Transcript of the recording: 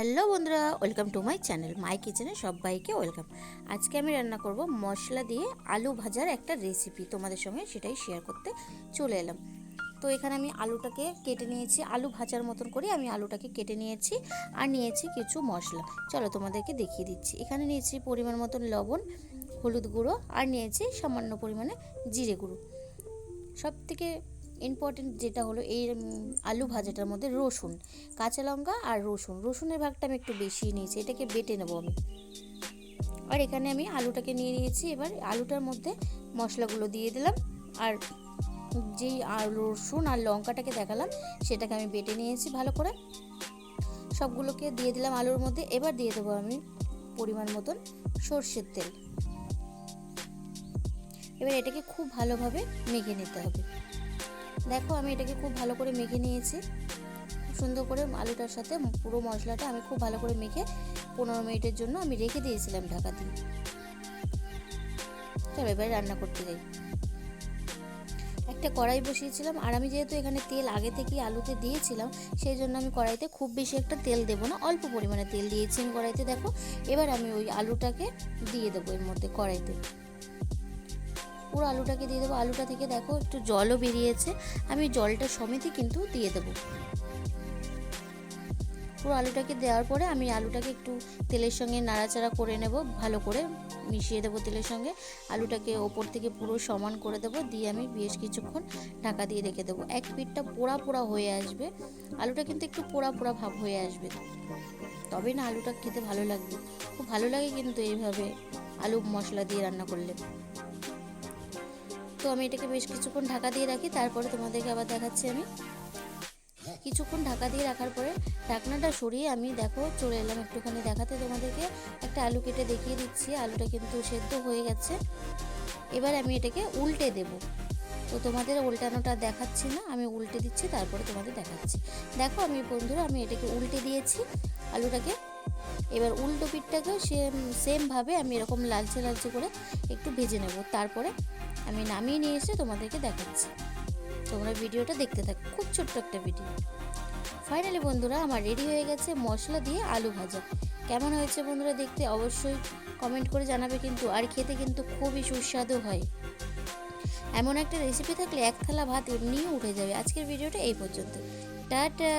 Hello বন্ধুরা, welcome to my channel, my কিচেনে সবাইকে ওয়েলকাম। আজকে আমি রান্না করব মশলা দিয়ে আলু ভাজার একটা রেসিপি, তোমাদের সঙ্গে সেটাই শেয়ার করতে চলে এলাম। তো এখানে আমি আলুটাকে কেটে নিয়েছি, আলু ভাজার মতন করে আমি আলুটাকে কেটে নিয়েছি আর নিয়েছি কিছু মশলা। চলো তোমাদেরকে দেখিয়ে দিচ্ছি। এখানে নিয়েছি পরিমাণ মতন লবণ, হলুদ গুঁড়ো আর নিয়েছি সামান্য পরিমাণে জিরে গুঁড়ো। সব থেকে ইম্পর্টেন্ট যেটা হলো এই আলু ভাজাটার মধ্যে রসুন, কাঁচা লঙ্কা আর রসুন। রসুনের ভাগটা আমি একটু বেশি নিয়েছি, এটাকে বেটে নেব আমি। আর এখানে আমি আলুটাকে নিয়ে নিয়েছি, এবার আলুটার মধ্যে মশলাগুলো দিয়ে দিলাম। আর যেই আর রসুন আর লঙ্কাটাকে দেখালাম, সেটাকে আমি বেটে নিয়েছি ভালো করে। সবগুলোকে দিয়ে দিলাম আলুর মধ্যে, এবার দিয়ে দেবো আমি পরিমাণ মতন সর্ষের তেল। এবার এটাকে খুব ভালোভাবে মেখে নিতে হবে। দেখো, আমি এটাকে খুব ভালো করে মেখে নিয়েছি। সুন্দর করে আলুটার সাথে পুরো মশলাটা আমি খুব ভালো করে মেখে পনেরো মিনিটের জন্য আমি রেখে দিয়েছিলাম ঢাকা দিয়ে। চলো এবারে রান্না করতে যাই। একটা কড়াই বসিয়েছিলাম, আর আমি যেহেতু এখানে তেল আগে থেকেই আলুতে দিয়েছিলাম, সেই জন্য আমি কড়াইতে খুব বেশি একটা তেল দেবো না, অল্প পরিমাণে তেল দিয়েছি আমি কড়াইতে। দেখো, এবার আমি ওই আলুটাকে দিয়ে দেবো এর মধ্যে কড়াইতে। পুরো আলুটাকে দিয়ে দেবো। আলুটা থেকে দেখো একটু জলও বেরিয়েছে। আমি জলটা সমেতই কিন্তু দিয়ে দেবো। পুরো আলুটাকে দেওয়ার পরে আমি আলুটাকে একটু তেলের সঙ্গে নাড়াচাড়া করে নেব। ভালো করে মিশিয়ে দেবো তেলের সঙ্গে। আলুটাকে ওপর থেকে পুরো সমান করে দেবো। দিয়ে আমি বেশ কিছুক্ষণ ঢাকা দিয়ে রেখে দেবো। এক পিঠটা পোড়া পোড়া হয়ে আসবে। আলুটা কিন্তু একটু পোড়া পোড়া ভাব হয়ে আসবে। তবে না, আলুটা খেতে ভালো লাগবে। খুব ভালো লাগে কিন্তু এইভাবে আলু মশলা দিয়ে রান্না করলে। তো আমি এটাকে বেশ কিছুক্ষণ ঢাকা দিয়ে রাখি, তারপরে তোমাদেরকে আবার দেখাচ্ছি আমি। কিছুক্ষণ ঢাকা দিয়ে রাখার পরে ঢাকনাটা সরিয়ে আমি দেখো চলে এলাম একটুখানি দেখাতে তোমাদেরকে। একটা আলু কেটে দেখিয়ে দিচ্ছি, আলুটা কিন্তু সেদ্ধ হয়ে গেছে। এবার আমি এটাকে উল্টে দেব। তো তোমাদের উল্টানোটা দেখাচ্ছি না, আমি উল্টে দিচ্ছি, তারপরে তোমাদের দেখাচ্ছি। দেখো আমি বন্ধুরা, আমি এটাকে উল্টে দিয়েছি আলুটাকে। এবার উল্টো পিঠটাকেও সেম সেমভাবে আমি এরকম লালচে লালচে করে একটু ভেজে নেব। তারপরে আমি নামিয়ে নিয়ে এসে তোমাদেরকে দেখাচ্ছি। তোমরা ভিডিওটা দেখতে থাকো। খুব ছোট্ট একটা ভিডিও ফাইনালি বন্ধুরা, আমার রেডি হয়ে গেছে মশলা দিয়ে আলু ভাজা। কেমন হয়েছে বন্ধুরা দেখতে অবশ্যই কমেন্ট করে জানাবে কিন্তু, আর খেতে কিন্তু খুবই সুস্বাদু হয়। এমন একটা রেসিপি থাকলে এক থালা ভাত এমনিই উঠে যাবে। আজকের ভিডিওটা এই পর্যন্ত। টাটা!